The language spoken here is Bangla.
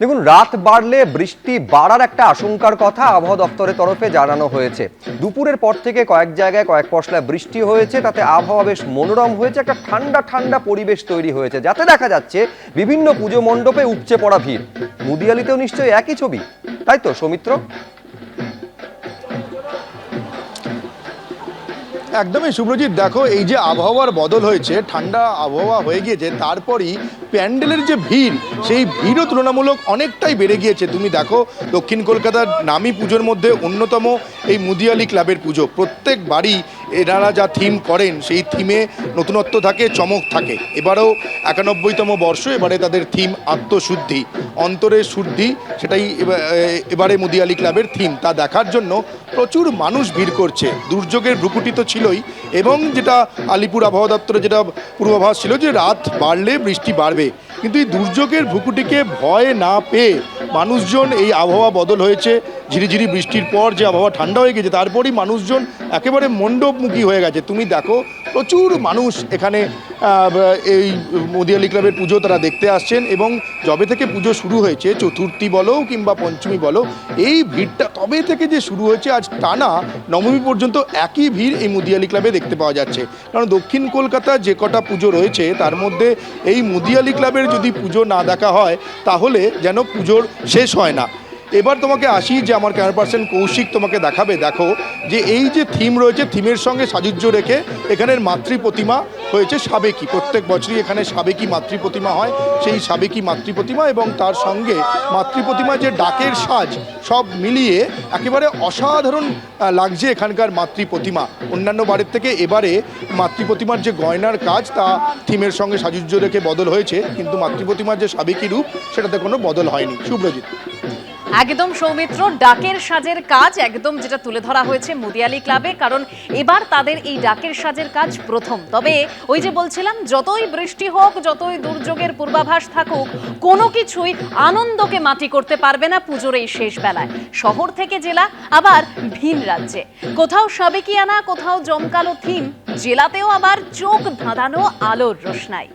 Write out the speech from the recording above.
দেখুন, রাত বাড়লে বৃষ্টি বাড়ার একটা আশঙ্কার কথা আবহাওয়া দপ্তরের তরফে জানানো হয়েছে। দুপুরের পর থেকে কয়েক জায়গায় কয়েক পশলায় বৃষ্টি হয়েছে, তাতে আবহাওয়া বেশ মনোরম হয়েছে, একটা ঠান্ডা ঠান্ডা পরিবেশ তৈরি হয়েছে, যাতে দেখা যাচ্ছে বিভিন্ন পুজো মণ্ডপে উপচে পড়া ভিড়। মুদিয়ালিতেও নিশ্চয়ই একই ছবি, তাই তো, সৌমিত্র? একদমই শুভ্রজিৎ, দেখো এই যে আবহাওয়ার বদল হয়েছে, ঠান্ডা আবহাওয়া হয়ে গিয়েছে, তারপরই প্যান্ডেলের যে ভিড়, সেই ভিড়ও তুলনামূলক অনেকটাই বেড়ে গিয়েছে। তুমি দেখো, দক্ষিণ কলকাতার নামী পুজোর মধ্যে অন্যতম এই মুদিয়ালি ক্লাবের পুজো, প্রত্যেক বাড়ি এনারা যা থিম করেন, সেই থিমে নতুনত্ব থাকে, চমক থাকে। এবারেও একানব্বইতম বর্ষ, এবারে তাদের থিম আত্মশুদ্ধি। অন্তরের শুদ্ধি, সেটাই এবারে মুদিয়ালি ক্লাবের থিম তা দেখার জন্য প্রচুর মানুষ ভিড় করছে। দুর্যোগের ভ্রুকুটি তো ছিলই। এবং যেটা আলিপুর আবহাওয়া দপ্তরে যেটা পূর্বাভাস ছিল যে রাত বাড়লে বৃষ্টি বাড়বে। কিন্তু এই দুর্যোগের ভ্রুকুটিকে ভয় না পেয়ে মানুষজন এই আবহাওয়া বদল হয়েছে, ঝিরিঝিরি বৃষ্টির পর যে আবহাওয়া ঠান্ডা হয়ে গেছে, তারপরই মানুষজন একেবারে মণ্ডপমুখী হয়ে গেছে। তুমি দেখো প্রচুর মানুষ এখানে এই মোদিয়ালি ক্লাবের পুজো তারা দেখতে আসছেন এবং যবে থেকে পুজো শুরু হয়েছে, চতুর্থী বলো কিংবা পঞ্চমী বলো, এই ভিড়টা তবে থেকে যে শুরু হয়েছে আজ টানা নবমী পর্যন্ত একই ভিড় এই মুদিয়ালি ক্লাবে দেখতে পাওয়া যাচ্ছে। কারণ দক্ষিণ কলকাতা যে কটা পুজো রয়েছে, তার মধ্যে এই মুদিয়ালি ক্লাবের যদি পুজো না দেখা হয়, তাহলে যেন পুজোর শেষ হয় না। এবার তোমাকে আসি যে আমার ক্যামেরা পার্সন কৌশিক তোমাকে দেখাবে। দেখো যে এই যে থিম রয়েছে, থিমের সঙ্গে সাযুজ্য রেখে এখানের মাতৃ প্রতিমা হয়েছে সাবেকি। প্রত্যেক বছরই এখানে সাবেকি মাতৃ প্রতিমা হয়। সেই সাবেকি মাতৃ প্রতিমা এবং তার সঙ্গে মাতৃ প্রতিমা যে ডাকের সাজ, সব মিলিয়ে একেবারে অসাধারণ লাগছে এখানকার মাতৃ প্রতিমা। অন্যান্য বাড়ির থেকে এবারে মাতৃ প্রতিমার যে গয়নার কাজ, তা থিমের সঙ্গে সাযুজ্য রেখে বদল হয়েছে। কিন্তু মাতৃ প্রতিমার যে সাবেকি রূপ, সেটাতে কোনো বদল হয়নি। শুভ্রজিৎ একদম সৌমিত্র, ডাকের সাজের কাজ একদম যেটা তুলে ধরা হয়েছে মুদিয়ালি ক্লাবে, কারণ এবার তাদের এই ডাকের সাজের কাজ প্রথম। তবে ওই যে বলছিলাম, যতই বৃষ্টি হোক, যতই দুর্যোগের পূর্বাভাস থাকুক, কোনো কিছুই আনন্দকে মাটি করতে পারবে না পুজোর এই শেষ বেলায়। শহর থেকে জেলা, আবার ভিন রাজ্যে। কোথাও সাবেকিয়ানা কোথাও জমকালো থিম, জেলাতেও আবার চোখ ধাঁধানো আলোর রোশনাই